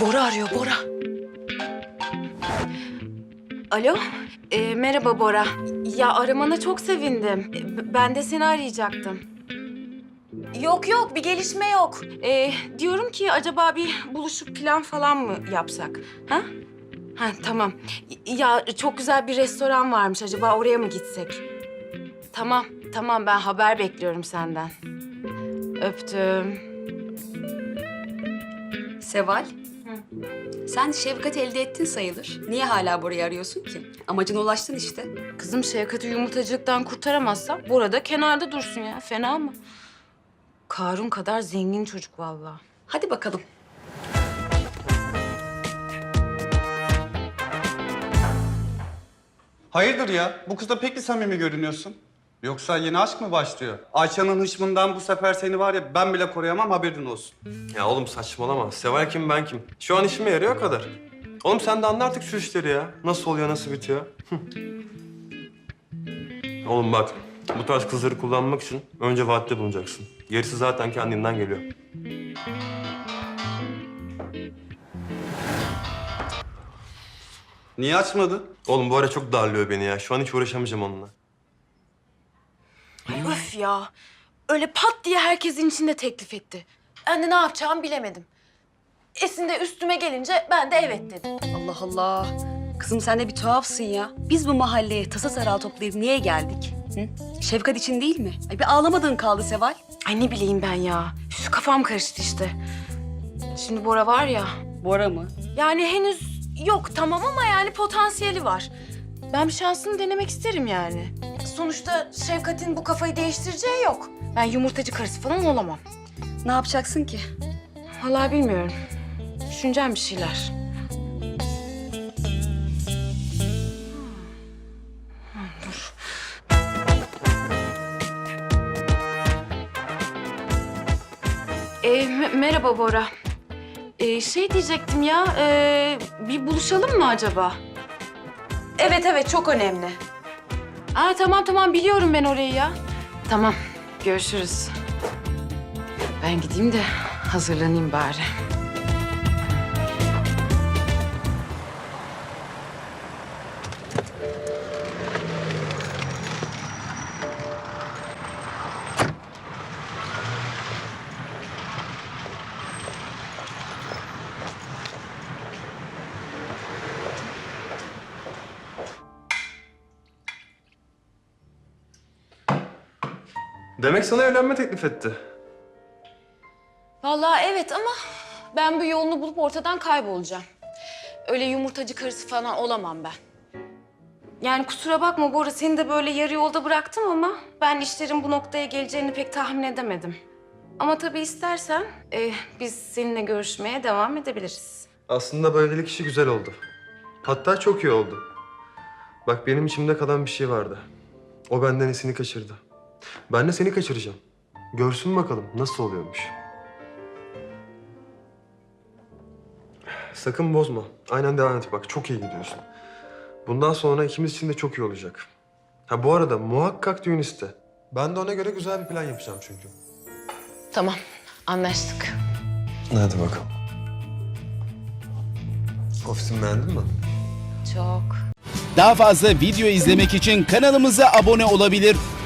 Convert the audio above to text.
Bora arıyor Bora. Alo, Ee, merhaba Bora. Ya aramana çok sevindim. B- Ben de seni arayacaktım. Yok yok, bir gelişme yok. Ee, diyorum ki acaba bir buluşup plan falan mı yapsak? Ha? Ha tamam. Ya çok güzel bir restoran varmış. Acaba oraya mı gitsek? Tamam, tamam. Ben haber bekliyorum senden. Öptüm. Seval. Sen şefkat elde ettin sayılır. Niye hala burayı arıyorsun ki? Amacına ulaştın işte. Kızım Şevkat'i yumurtacılıktan kurtaramazsam burada kenarda dursun ya. Fena mı? Karun kadar zengin çocuk vallahi. Hadi bakalım. Hayırdır ya? Bu kızda pek bir samimi görünüyorsun. Yoksa yeni aşk mı başlıyor? Ayça'nın hışmından bu sefer seni var ya ben bile koruyamam haberin olsun. Ya oğlum saçmalama. Seval kim ben kim? Şu an işime yarıyor o kadar. Oğlum sen de anla artık şu işleri ya. Nasıl oluyor, nasıl bitiyor? oğlum bak, bu tarz kızları kullanmak için önce vaatte bulunacaksın. Gerisi zaten kendinden geliyor. Niye açmadı? Oğlum bu ara çok darlıyor beni ya. Şu an hiç uğraşamayacağım onunla. Ay öf ya. Öyle pat diye herkesin içinde teklif etti. Ben de ne yapacağımı bilemedim. Esin de üstüme gelince ben de evet dedim. Allah Allah. Kızım sen de bir tuhafsın ya. Biz bu mahalleye tasa saral toplayıp niye geldik? Hı? Şefkat için değil mi? Ay bir ağlamadığın kaldı Seval. Ay ne bileyim ben ya. Şu kafam karıştı işte. Şimdi Bora var ya. Bora mı? Yani henüz yok tamam ama yani potansiyeli var. Ben bir şansını denemek isterim yani. Sonuçta Şevkat'in bu kafayı değiştireceği yok. Ben yumurtacı karısı falan olamam. Ne yapacaksın ki? Vallahi bilmiyorum. Düşüneceğim bir şeyler. Dur. Ee, me- merhaba Bora. Ee, şey diyecektim ya, ee, bir buluşalım mı acaba? Evet evet çok önemli. Aa tamam tamam biliyorum ben orayı ya. Tamam görüşürüz. Ben gideyim de hazırlanayım bari. Demek sana evlenme teklif etti. Vallahi evet ama ben bu yolunu bulup ortadan kaybolacağım. Öyle yumurtacı karısı falan olamam ben. Yani kusura bakma Bora seni de böyle yarı yolda bıraktım ama ben işlerin bu noktaya geleceğini pek tahmin edemedim. Ama tabii istersen e, biz seninle görüşmeye devam edebiliriz. Aslında böylelik işi güzel oldu. Hatta çok iyi oldu. Bak benim içimde kalan bir şey vardı. O benden esini kaçırdı. Ben de seni kaçıracağım. Görsün bakalım nasıl oluyormuş. Sakın bozma. Aynen devam et bak. Çok iyi gidiyorsun. Bundan sonra ikimiz için de çok iyi olacak. Ha bu arada muhakkak düğün iste. Ben de ona göre güzel bir plan yapacağım çünkü. Tamam anlaştık. Hadi bakalım. Ofisimi beğendin mi? Çok. Daha fazla video izlemek için kanalımıza abone olabilir.